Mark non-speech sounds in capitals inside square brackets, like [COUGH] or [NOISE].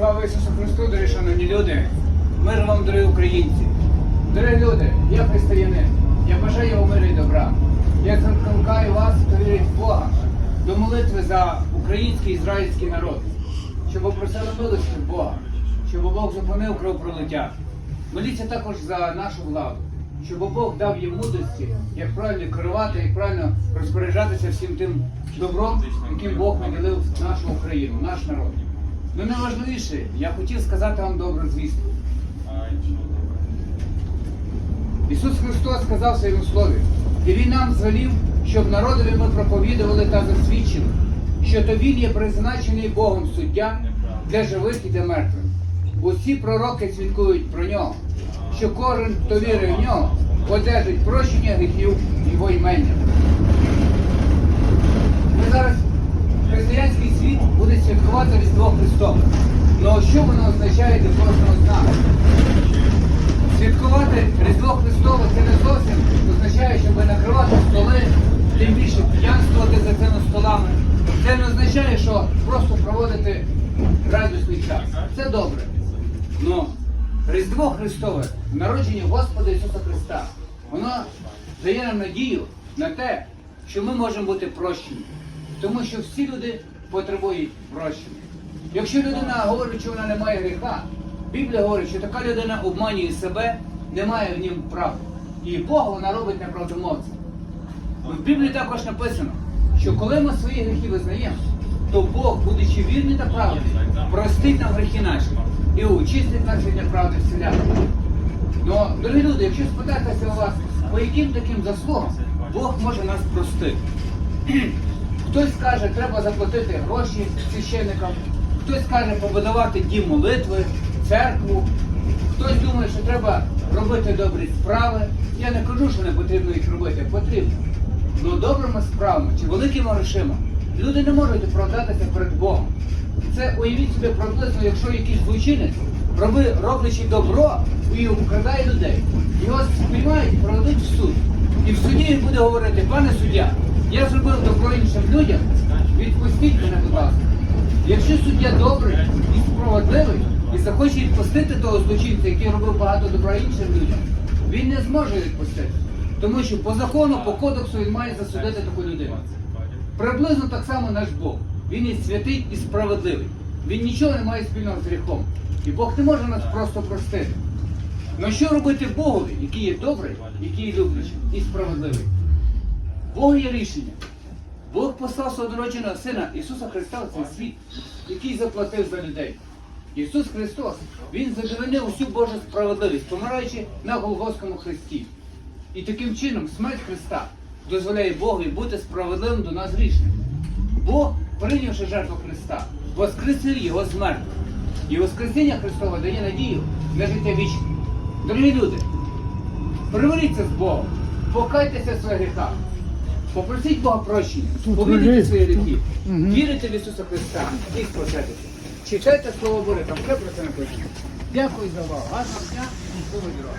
Слава Ісусу Христу, дорогі шановні люди! Мир вам, дорогі українці! Дорогі люди, я християнин. Я бажаю вам миру і добра. Я закликаю вас, в Бога, до молитви за український ізраїльський народ, щоб ви просили милості Бога, щоб Бог зупинив кровопролиття. Моліться також за нашу владу, щоб Бог дав їм мудрості, як правильно керувати, як правильно розпоряджатися всім тим добром, яким Бог наділив нашу Україну, наш народ. Ну найважливіше, я хотів сказати вам добру звістку. Ісус Христос сказав в своєму слові, і Він нам звелів, щоб народові ми проповідували та засвідчили, що то Він є призначений Богом суддя для живих і для мертвих. Усі пророки свідкують про нього, що кожен, хто вірить в нього, одержить прощення гріхів і воймення. Ми зараз християнський світ буде святкувати Різдво Христове. Ну що воно означає для кожного з нас? Святкувати Різдво Христове це не зовсім означає, щоб накривати столи, тим більше п'янствувати за цими столами. Це не означає, що просто проводити час. Це добре. Ну, Різдво Христове, народження Господа Ісуса Христа, воно дає нам надію на те, що ми можемо бути прощені. Тому що всі люди потребують прощення. Якщо людина говорить, що вона не має гріха, Біблія говорить, що така людина обманює себе, не має в нім правди. І Бога вона робить неправдомовцем. В Біблії також написано, що коли ми свої гріхи визнаємо, то Бог, будучи вірний та правдивий, простить нам гріхи наші і очистить нас від неправди вселяти. Ну, дорогі люди, якщо спитатися у вас, по яким таким заслугам Бог може нас простити. [CLEARS THROAT] Хтось каже, треба заплатити гроші священникам, хтось каже побудувати дім молитви, церкву, хтось думає, що треба робити добрі справи. Я не кажу, що не потрібно їх робити, потрібно. Ну добрими справами чи великими грошима люди не можуть оправдатися перед Богом. Це уявіть собі приблизно, якщо якийсь злочинець, роби, роблячи добро і украдає людей, його спіймають і проведуть в суд. І в суді він буде говорити, пане суддя, я зробив добро іншим людям, відпустіть мене, будь ласка. Якщо суддя добрий і справедливий і захоче відпустити того злочинця, який робив багато добра іншим людям, він не зможе відпустити. Тому що по закону, по кодексу він має засудити таку людину. Приблизно так само наш Бог. Він є святий і справедливий. Він нічого не має спільного з гріхом. І Бог не може нас просто простити. Ну що робити Богові, який є добрий, який є і справедливий? Бог є рішення. Бог послав свого дородженого Сина Ісуса Христа в цей світ, який заплатив за людей. Ісус Христос, Він задовольнив усю Божу справедливість, помираючи на Голгофському Христі. І таким чином смерть Христа дозволяє Богові бути справедливим до нас грішним. Бог, прийнявши жертву Христа, воскресив його з мертвих. І Воскресіння Христове дає надію на життя вічне. Дорогі люди, примиріться з Богом, покайтеся в своїх гріхах, попросіть Бога прощення, повірте свої гріхи, вірите в Ісуса Христа і спасетеся. Читайте Слово Боже, там все про це написано. Дякую за увагу. Гарного дня і слава дорога.